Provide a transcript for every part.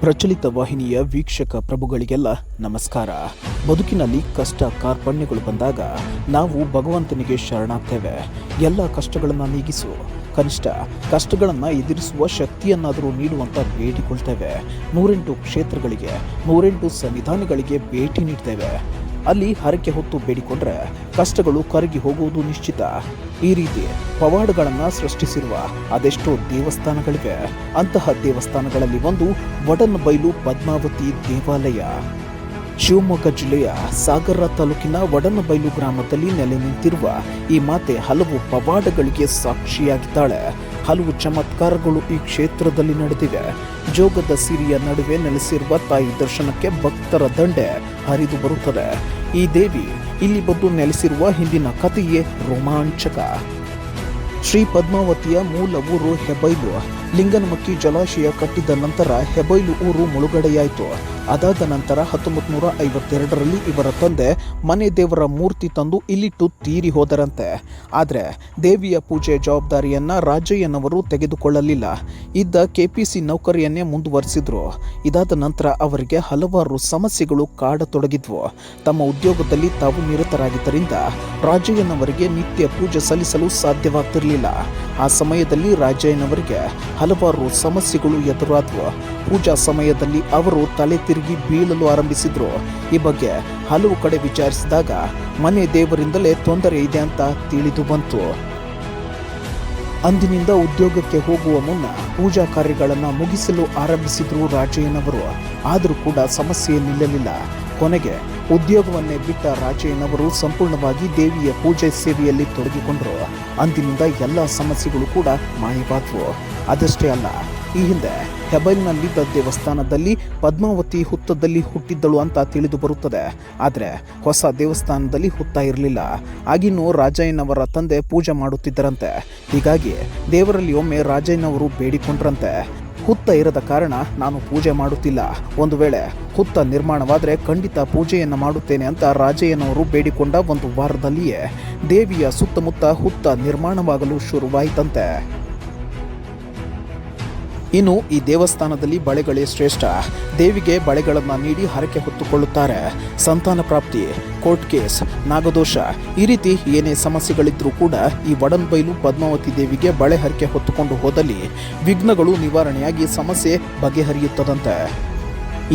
ಪ್ರಚಲಿತ ವಾಹಿನಿಯ ವೀಕ್ಷಕ ಪ್ರಭುಗಳಿಗೆಲ್ಲ ನಮಸ್ಕಾರ. ಬದುಕಿನಲ್ಲಿ ಕಷ್ಟ ಕಾರ್ಪಣ್ಯಗಳು ಬಂದಾಗ ನಾವು ಭಗವಂತನಿಗೆ ಶರಣಾಗ್ತೇವೆ. ಎಲ್ಲ ಕಷ್ಟಗಳನ್ನು ನೀಗಿಸು. ಕನಿಷ್ಠ ಕಷ್ಟಗಳನ್ನು ಎದುರಿಸುವ ಶಕ್ತಿಯನ್ನಾದರೂ ನೀಡುವಂತ ಬೇಡಿಕೊಳ್ತೇವೆ ನೂರೆಂಟು ಕ್ಷೇತ್ರಗಳಿಗೆ ನೂರೆಂಟು ಸನ್ನಿಧಾನಗಳಿಗೆ ಭೇಟಿ ನೀಡ್ತೇವೆ. ಅಲ್ಲಿ ಹರಕೆ ಹೊತ್ತು ಬೇಡಿಕೊಂಡ್ರೆ ಕಷ್ಟಗಳು ಕರಗಿ ಹೋಗುವುದು ನಿಶ್ಚಿತ. ಈ ರೀತಿ ಪವಾಡಗಳನ್ನು ಸೃಷ್ಟಿಸಿರುವ ಅದೆಷ್ಟೋ ದೇವಸ್ಥಾನಗಳಿವೆ ಅಂತಹ ದೇವಸ್ಥಾನಗಳಲ್ಲಿ ಒಂದು ವಡನಬೈಲು ಪದ್ಮಾವತಿ ದೇವಾಲಯ. ಶಿವಮೊಗ್ಗ ಜಿಲ್ಲೆಯ ಸಾಗರ ತಾಲೂಕಿನ ವಡನಬೈಲು ಗ್ರಾಮದಲ್ಲಿ ನೆಲೆ ನಿಂತಿರುವ ಈ ಮಾತೆ ಹಲವು ಪವಾಡಗಳಿಗೆ ಸಾಕ್ಷಿಯಾಗಿದ್ದಾಳೆ. ಹಲವು ಚಮತ್ಕಾರಗಳು ಈ ಕ್ಷೇತ್ರದಲ್ಲಿ ನಡೆದಿವೆ. ಜೋಗದ ಸಿರಿಯ ನಡುವೆ ನೆಲೆಸಿರುವ ತಾಯಿ ದರ್ಶನಕ್ಕೆ ಭಕ್ತರ ದಂಡೆ ಹರಿದು ಬರುತ್ತದೆ. ಈ ದೇವಿ ಇಲ್ಲಿ ಬಂದು ನೆಲೆಸಿರುವ ಹಿಂದಿನ ಕಥೆಯೇ ರೋಮಾಂಚಕ. ಶ್ರೀ ಪದ್ಮಾವತಿಯ ಮೂಲ ಊರು ಹೆಬೈಲು ಲಿಂಗನಮಕ್ಕಿ ಜಲಾಶಯ ಕಟ್ಟಿದ ನಂತರ ಹೆಬೈಲು ಊರು ಮುಳುಗಡೆಯಾಯಿತು. ಅದಾದ ನಂತರ ಹತ್ತೊಂಬತ್ತು ನೂರ ಐವತ್ತೆರಡರಲ್ಲಿ ಇವರ ತಂದೆ ಮನೆ ದೇವರ ಮೂರ್ತಿ ತಂದು ಇಲ್ಲಿಟ್ಟು ತೀರಿ ಹೋದರಂತೆ. ಆದರೆ ದೇವಿಯ ಪೂಜೆ ಜವಾಬ್ದಾರಿಯನ್ನು ರಾಜಯ್ಯನವರು ತೆಗೆದುಕೊಳ್ಳಲಿಲ್ಲ. ಇದ್ದ ಕೆಪಿಸಿ ನೌಕರಿಯನ್ನೇ ಮುಂದುವರಿಸಿದ್ರು. ಇದಾದ ನಂತರ ಅವರಿಗೆ ಹಲವಾರು ಸಮಸ್ಯೆಗಳು ಕಾಡತೊಡಗಿದ್ವು. ತಮ್ಮ ಉದ್ಯೋಗದಲ್ಲಿ ತಾವು ನಿರತರಾಗಿದ್ದರಿಂದ ರಾಜಯ್ಯನವರಿಗೆ ನಿತ್ಯ ಪೂಜೆ ಸಲ್ಲಿಸಲು ಸಾಧ್ಯವಾಗ್ತಿರಲಿಲ್ಲ. ಆ ಸಮಯದಲ್ಲಿ ರಾಜಯ್ಯನವರಿಗೆ ಹಲವಾರು ಸಮಸ್ಯೆಗಳು ಎದುರಾದವು. ಪೂಜಾ ಸಮಯದಲ್ಲಿ ಅವರು ತಲೆ ತಿರುಗಿ ಬೀಳಲು ಆರಂಭಿಸಿದ್ರು. ಈ ಬಗ್ಗೆ ಹಲವು ಕಡೆ ವಿಚಾರಿಸಿದಾಗ ಮನೆ ದೇವರಿಂದಲೇ ತೊಂದರೆ ಇದೆ ಅಂತ ತಿಳಿದು ಬಂತು. ಅಂದಿನಿಂದ ಉದ್ಯೋಗಕ್ಕೆ ಹೋಗುವ ಮುನ್ನ ಪೂಜಾ ಕಾರ್ಯಗಳನ್ನು ಮುಗಿಸಲು ಆರಂಭಿಸಿದ್ರು ರಾಜಯ್ಯನವರು. ಆದರೂ ಕೂಡ ಸಮಸ್ಯೆ ನಿಲ್ಲಲಿಲ್ಲ. ಕೊನೆಗೆ ಉದ್ಯೋಗವನ್ನೇ ಬಿಟ್ಟ ರಾಜಯ್ಯನವರು ಸಂಪೂರ್ಣವಾಗಿ ದೇವಿಯ ಪೂಜೆ ಸೇವೆಯಲ್ಲಿ ತೊಡಗಿಕೊಂಡರು. ಅಂದಿನಿಂದ ಎಲ್ಲ ಸಮಸ್ಯೆಗಳು ಕೂಡ ಮಾಯವಾದವು. ಅದಷ್ಟೇ ಅಲ್ಲ, ಈ ಹಿಂದೆ ಹೆಬೈಲ್ನಲ್ಲಿದ್ದ ದೇವಸ್ಥಾನದಲ್ಲಿ ಪದ್ಮಾವತಿ ಹುತ್ತದಲ್ಲಿ ಹುಟ್ಟಿದ್ದಳು ಅಂತ ತಿಳಿದು ಬರುತ್ತದೆ. ಆದರೆ ಹೊಸ ದೇವಸ್ಥಾನದಲ್ಲಿ ಹುತ್ತ ಇರಲಿಲ್ಲ. ಆಗಿನ್ನೂ ರಾಜಯ್ಯನವರ ತಂದೆ ಪೂಜೆ ಮಾಡುತ್ತಿದ್ದರಂತೆ. ಹೀಗಾಗಿ ದೇವರಲ್ಲಿ ಒಮ್ಮೆ ರಾಜಯ್ಯನವರು ಬೇಡಿಕೊಂಡ್ರಂತೆ. ಹುತ್ತ ಇರದ ಕಾರಣ ನಾನು ಪೂಜೆ ಮಾಡುತ್ತಿಲ್ಲ. ಒಂದು ವೇಳೆ ಹುತ್ತ ನಿರ್ಮಾಣವಾದರೆ ಖಂಡಿತ ಪೂಜೆಯನ್ನು ಮಾಡುತ್ತೇನೆ ಅಂತ ರಾಜಯ್ಯನವರು ಬೇಡಿಕೊಂಡ ಒಂದು ವಾರದಲ್ಲಿಯೇ ದೇವಿಯ ಸುತ್ತಮುತ್ತ ಹುತ್ತ ನಿರ್ಮಾಣವಾಗಲು ಶುರುವಾಯಿತಂತೆ. ಇನ್ನು ಈ ದೇವಸ್ಥಾನದಲ್ಲಿ ಬಳೆಗಳೇ ಶ್ರೇಷ್ಠ. ದೇವಿಗೆ ಬಳೆಗಳನ್ನು ನೀಡಿ ಹರಕೆ ಹೊತ್ತುಕೊಳ್ಳುತ್ತಾರೆ. ಸಂತಾನ ಪ್ರಾಪ್ತಿ, ಕೋರ್ಟ್ ಕೇಸ್, ನಾಗದೋಷ, ಈ ರೀತಿ ಏನೇ ಸಮಸ್ಯೆಗಳಿದ್ರೂ ಕೂಡ ಈ ವಡನ್ಬೈಲು ಪದ್ಮಾವತಿ ದೇವಿಗೆ ಬಳೆ ಹರಕೆ ಹೊತ್ತುಕೊಂಡು ಹೋದಲ್ಲಿ ವಿಘ್ನಗಳು ನಿವಾರಣೆಯಾಗಿ ಸಮಸ್ಯೆ ಬಗೆಹರಿಯುತ್ತದಂತೆ.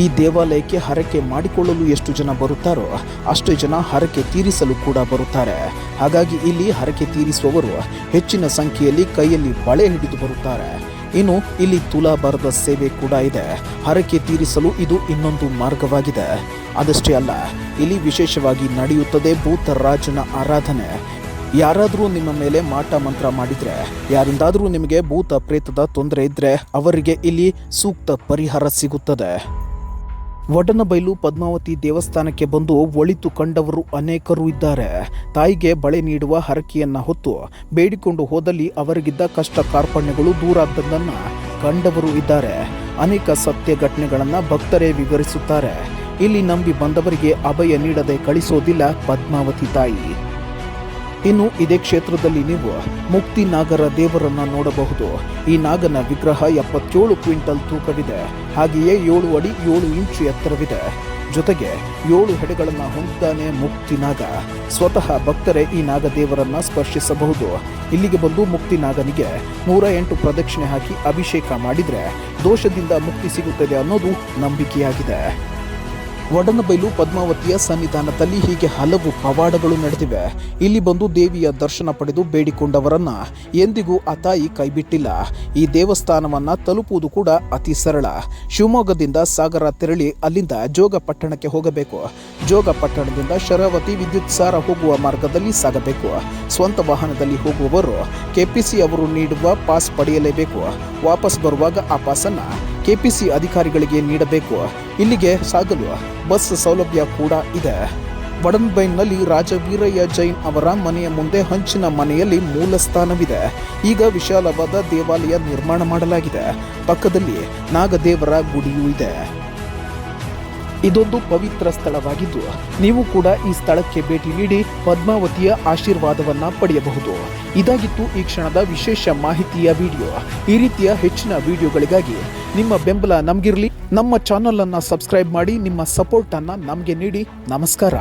ಈ ದೇವಾಲಯಕ್ಕೆ ಹರಕೆ ಮಾಡಿಕೊಳ್ಳಲು ಎಷ್ಟು ಜನ ಬರುತ್ತಾರೋ ಅಷ್ಟು ಜನ ಹರಕೆ ತೀರಿಸಲು ಕೂಡ ಬರುತ್ತಾರೆ. ಹಾಗಾಗಿ ಇಲ್ಲಿ ಹರಕೆ ತೀರಿಸುವವರು ಹೆಚ್ಚಿನ ಸಂಖ್ಯೆಯಲ್ಲಿ ಕೈಯಲ್ಲಿ ಬಳೆ ಹಿಡಿದು ಬರುತ್ತಾರೆ. ಇನ್ನು ಇಲ್ಲಿ ತುಲಾಭಾರದ ಸೇವೆ ಕೂಡ ಇದೆ. ಹರಕೆ ತೀರಿಸಲು ಇದು ಇನ್ನೊಂದು ಮಾರ್ಗವಾಗಿದೆ. ಅದಷ್ಟೇ ಅಲ್ಲ, ಇಲ್ಲಿ ವಿಶೇಷವಾಗಿ ನಡೆಯುತ್ತದೆ ಭೂತರಾಜನ ಆರಾಧನೆ. ಯಾರಾದರೂ ನಿಮ್ಮ ಮೇಲೆ ಮಾಟ ಮಂತ್ರ ಮಾಡಿದರೆ, ಯಾರಿಂದಾದರೂ ನಿಮಗೆ ಭೂತ ಪ್ರೇತದ ತೊಂದರೆ ಇದ್ದರೆ ಅವರಿಗೆ ಇಲ್ಲಿ ಸೂಕ್ತ ಪರಿಹಾರ ಸಿಗುತ್ತದೆ. ಒಡನಬೈಲು ಪದ್ಮಾವತಿ ದೇವಸ್ಥಾನಕ್ಕೆ ಬಂದು ಒಳಿತು ಕಂಡವರು ಅನೇಕರು ಇದ್ದಾರೆ. ತಾಯಿಗೆ ಬಳೆ ನೀಡುವ ಹರಕೆಯನ್ನ ಹೊತ್ತು ಬೇಡಿಕೊಂಡು ಹೋದಲ್ಲಿ ಅವರಿಗಿದ್ದ ಕಷ್ಟ ಕಾರ್ಪಣ್ಯಗಳು ದೂರಾದ್ದನ್ನ ಕಂಡವರು ಇದ್ದಾರೆ. ಅನೇಕ ಸತ್ಯ ಘಟನೆಗಳನ್ನ ಭಕ್ತರೇ ವಿವರಿಸುತ್ತಾರೆ. ಇಲ್ಲಿ ನಂಬಿ ಬಂದವರಿಗೆ ಅಭಯ ನೀಡದೆ ಕಳಿಸೋದಿಲ್ಲ ಪದ್ಮಾವತಿ ತಾಯಿ. ಇನ್ನು ಇದೇ ಕ್ಷೇತ್ರದಲ್ಲಿ ನೀವು ಮುಕ್ತಿ ನಾಗರ ದೇವರನ್ನ ನೋಡಬಹುದು. ಈ ನಾಗನ ವಿಗ್ರಹ ಎಪ್ಪತ್ತೇಳು ಕ್ವಿಂಟಲ್ ತೂಕವಿದೆ. ಹಾಗೆಯೇ ಏಳು ಅಡಿ ಏಳು ಇಂಚು ಎತ್ತರವಿದೆ. ಜೊತೆಗೆ ಏಳು ಹೆಡೆಗಳನ್ನು ಹೊಂದಿದ್ದಾನೆ ಮುಕ್ತಿ ನಾಗ. ಸ್ವತಃ ಭಕ್ತರೇ ಈ ನಾಗದೇವರನ್ನ ಸ್ಪರ್ಶಿಸಬಹುದು. ಇಲ್ಲಿಗೆ ಬಂದು ಮುಕ್ತಿ ನಾಗನಿಗೆ ನೂರ ಎಂಟು ಪ್ರದಕ್ಷಿಣೆ ಹಾಕಿ ಅಭಿಷೇಕ ಮಾಡಿದರೆ ದೋಷದಿಂದ ಮುಕ್ತಿ ಸಿಗುತ್ತದೆ ಅನ್ನೋದು ನಂಬಿಕೆಯಾಗಿದೆ. ವಡನಬೈಲು ಪದ್ಮಾವತಿಯ ಸನ್ನಿಧಾನದಲ್ಲಿ ಹೀಗೆ ಹಲವು ಪವಾಡಗಳು ನಡೆದಿವೆ. ಇಲ್ಲಿ ಬಂದು ದೇವಿಯ ದರ್ಶನ ಪಡೆದು ಬೇಡಿಕೊಂಡವರನ್ನ ಎಂದಿಗೂ ಆ ತಾಯಿ ಕೈಬಿಟ್ಟಿಲ್ಲ. ಈ ದೇವಸ್ಥಾನವನ್ನ ತಲುಪುವುದು ಕೂಡ ಅತಿ ಸರಳ. ಶಿವಮೊಗ್ಗದಿಂದ ಸಾಗರ ತೆರಳಿ ಅಲ್ಲಿಂದ ಜೋಗ ಪಟ್ಟಣಕ್ಕೆ ಹೋಗಬೇಕು. ಜೋಗ ಪಟ್ಟಣದಿಂದ ಶರಾವತಿ ವಿದ್ಯುತ್ ಸಾರ ಹೋಗುವ ಮಾರ್ಗದಲ್ಲಿ ಸಾಗಬೇಕು. ಸ್ವಂತ ವಾಹನದಲ್ಲಿ ಹೋಗುವವರು ಕೆಪಿಸಿ ಅವರು ನೀಡುವ ಪಾಸ್ ಪಡೆಯಲೇಬೇಕು. ವಾಪಸ್ ಬರುವಾಗ ಆ ಪಾಸನ್ನ ಕೆಪಿಸಿ ಅಧಿಕಾರಿಗಳಿಗೆ ನೀಡಬೇಕು. ಇಲ್ಲಿಗೆ ಸಾಗಲು ಬಸ್ ಸೌಲಭ್ಯ ಕೂಡ ಇದೆ. ವಡನ್ಬೈನ್ನಲ್ಲಿ ರಾಜವೀರಯ್ಯ ಜೈನ್ ಅವರ ಮನೆಯ ಮುಂದೆ ಹಂಚಿನ ಮನೆಯಲ್ಲಿ ಮೂಲ ಸ್ಥಾನವಿದೆ ಈಗ ವಿಶಾಲವಾದ ದೇವಾಲಯ ನಿರ್ಮಾಣ ಮಾಡಲಾಗಿದೆ. ಪಕ್ಕದಲ್ಲಿ ನಾಗದೇವರ ಗುಡಿಯೂ ಇದೆ. ಇದೊಂದು ಪವಿತ್ರ ಸ್ಥಳವಾಗಿದ್ದು, ನೀವು ಕೂಡ ಈ ಸ್ಥಳಕ್ಕೆ ಭೇಟಿ ನೀಡಿ ಪದ್ಮಾವತಿಯ ಆಶೀರ್ವಾದವನ್ನ ಪಡೆಯಬಹುದು. ಇದಾಗಿತ್ತು ಈ ಕ್ಷಣದ ವಿಶೇಷ ಮಾಹಿತಿಯ ವಿಡಿಯೋ. ಈ ರೀತಿಯ ಹೆಚ್ಚಿನ ವಿಡಿಯೋಗಳಿಗಾಗಿ ನಿಮ್ಮ ಬೆಂಬಲ ನಮಗಿರಲಿ. ನಮ್ಮ ಚಾನಲ್ ಅನ್ನ ಸಬ್ಸ್ಕ್ರೈಬ್ ಮಾಡಿ ನಿಮ್ಮ ಸಪೋರ್ಟ್ ಅನ್ನ ನಮಗೆ ನೀಡಿ. ನಮಸ್ಕಾರ.